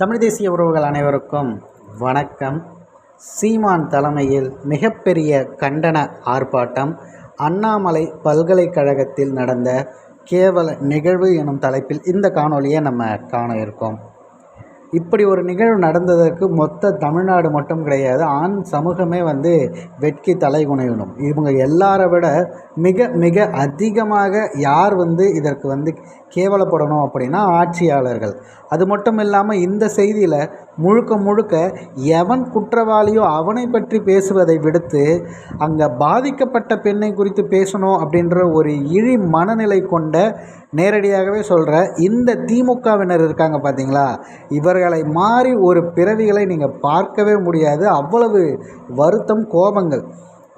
தமிழ் தேசிய உறவுகள் அனைவருக்கும் வணக்கம். சீமான் தலைமையில் மிகப்பெரிய கண்டன ஆர்ப்பாட்டம் அண்ணாமலை பல்கலைக்கழகத்தில் நடந்த கேவல நிகழ்வு எனும் தலைப்பில் இந்த காணொலியை நம்ம காண இருக்கோம். இப்படி ஒரு நிகழ்வு நடந்ததற்கு மொத்த தமிழ்நாடு மட்டும் கிடையாது ஆண் சமூகமே வந்து வெட்கி தலை குனியணும். இவங்க எல்லாரை விட மிக மிக அதிகமாக யார் வந்து இதற்கு வந்து கேவலப்படணும் அப்படின்னா ஆட்சியாளர்கள். அது மட்டும் இல்லாமல் இந்த செய்தியில் முழுக்க முழுக்க எவன் குற்றவாளியோ அவனை பற்றி பேசுவதை விடுத்து அங்கே பாதிக்கப்பட்ட பெண்ணை குறித்து பேசணும் அப்படின்ற ஒரு இழி மனநிலை கொண்ட நேரடியாகவே சொல்கிற இந்த திமுகவினர் இருக்காங்க பார்த்தீங்களா இவர் இவர்களை மாறி ஒரு பிறவிகளை நீங்கள் பார்க்கவே முடியாது. அவ்வளவு வருத்தம் கோபங்கள்.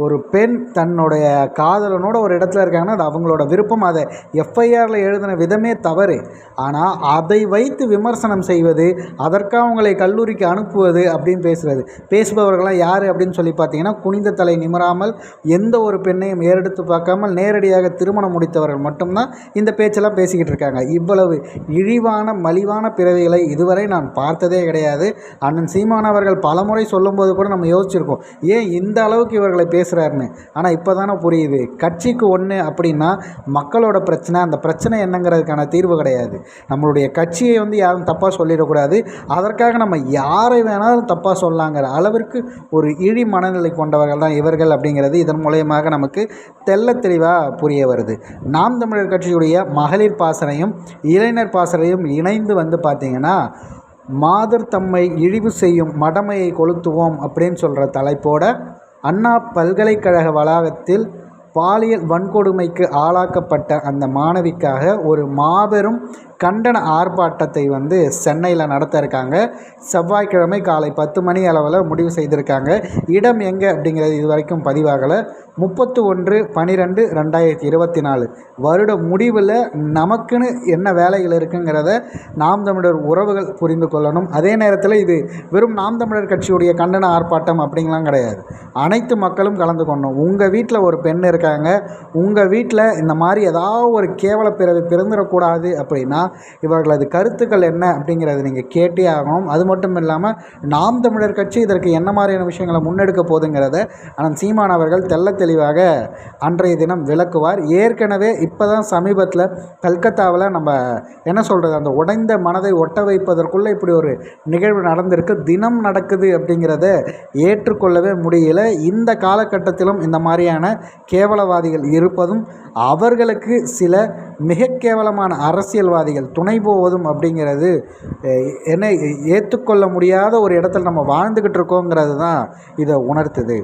ஒரு பெண் தன்னுடைய காதலனோட ஒரு இடத்துல இருக்காங்கன்னா அது அவங்களோட விருப்பம். அதை எஃப்ஐஆரில் எழுதின விதமே தவறு. ஆனால் அதை வைத்து விமர்சனம் செய்வது அதற்காக அவங்களை கல்லூரிக்கு அனுப்புவது அப்படின்னு பேசுகிறது பேசுபவர்கள்லாம் யார் அப்படின்னு சொல்லி பார்த்தீங்கன்னா குனிந்த தலை நிமராமல் எந்த ஒரு பெண்ணையும் ஏறெடுத்து பார்க்காமல் நேரடியாக திருமணம் முடித்தவர்கள் மட்டும்தான் இந்த பேச்செல்லாம் பேசிக்கிட்டு இருக்காங்க. இவ்வளவு இழிவான மலிவான பிறவிகளை இதுவரை நான் பார்த்ததே கிடையாது. அண்ணன் சீமான் அவர்கள் பலமுறை சொல்லும்போது கூட நம்ம யோசிச்சிருக்கோம் ஏன் இந்த அளவுக்கு இவர்களை பேச பேசுகிறாருன்னு ஆனால் இப்போ தானே புரியுது. கட்சிக்கு ஒன்று அப்படின்னா மக்களோட பிரச்சனை அந்த பிரச்சனை என்னங்கிறதுக்கான தீர்வு கிடையாது. நம்மளுடைய கட்சியை வந்து யாரும் தப்பாக சொல்லிடக்கூடாது. அதற்காக நம்ம யாரை வேணாலும் தப்பாக சொல்லலாங்கிற அளவிற்கு ஒரு இழி மனநிலை கொண்டவர்கள் தான் இவர்கள் அப்படிங்கிறது இதன் மூலயமாக நமக்கு தெல்ல தெளிவாக புரிய வருது. நாம் தமிழர் கட்சியுடைய மகளிர் பாசனையும் இளைஞர் பாசனையும் இணைந்து வந்து பார்த்திங்கன்னா மாதர் தம்மை இழிவு செய்யும் மடமையை கொளுத்துவோம் அப்படின்னு சொல்கிற தலைப்போட அண்ணா பல்கலைக்கழக வளாகத்தில் பாலியல் வன்கொடுமைக்கு ஆளாக்கப்பட்ட அந்த மாணவிக்காக ஒரு மாபெரும் கண்டன ஆர்ப்பாட்டத்தை வந்து சென்னையில் நடத்த இருக்காங்க செவ்வாய்க்கிழமை காலை பத்து மணி அளவில் முடிவு செய்திருக்காங்க. இடம் எங்கே அப்படிங்கிறது இது வரைக்கும் பதிவாகலை. முப்பத்து ஒன்று பனிரெண்டு ரெண்டாயிரத்தி இருபத்தி நாலு. வருட முடிவில் நமக்குன்னு என்ன வேலைகள் இருக்குங்கிறத நாம் தமிழர் உறவுகள் புரிந்து கொள்ளணும். அதே நேரத்தில் இது வெறும் நாம் தமிழர் கட்சியுடைய கண்டன ஆர்ப்பாட்டம் அப்படிங்கலாம் கிடையாது. அனைத்து மக்களும் கலந்து கொள்ளணும். உங்கள் வீட்டில் ஒரு பெண் இருக்காங்க. உங்கள் வீட்டில் இந்த மாதிரி ஏதாவது ஒரு கேவல பிறவி பிறந்துடக்கூடாது அப்படின்னா இவர்களது கருத்துக்கள் என்ன அப்படிங்கிறத நீங்கள் கேட்டே ஆகணும். அது மட்டும் இல்லாமல் நாம் தமிழர் கட்சி இதற்கு என்ன மாதிரியான விஷயங்களை முன்னெடுக்க போகுதுங்கிறத ஆனால் சீமான் அவர்கள் தெள்ள தெளிவாக அன்றைய தினம் விளக்குவார். ஏற்கனவே இப்போ தான் சமீபத்தில் கல்கத்தாவில் நம்ம என்ன சொல்கிறது அந்த உடைந்த மனதை ஒட்ட வைப்பதற்குள்ளே இப்படி ஒரு நிகழ்வு நடந்திருக்கு. தினம் நடக்குது அப்படிங்கிறத ஏற்றுக்கொள்ளவே முடியல. இந்த காலகட்டத்திலும் இந்த மாதிரியான கேவலவாதிகள் இருப்பதும் அவர்களுக்கு சில மிக கேவலமான அரசியல்வாதிகள் துணை போவதும் அப்படிங்கிறது என்ன ஏற்றுக்கொள்ள முடியாத ஒரு இடத்துல நம்ம வாழ்ந்துக்கிட்டு இருக்கோங்கிறது தான் இதை உணர்த்துது.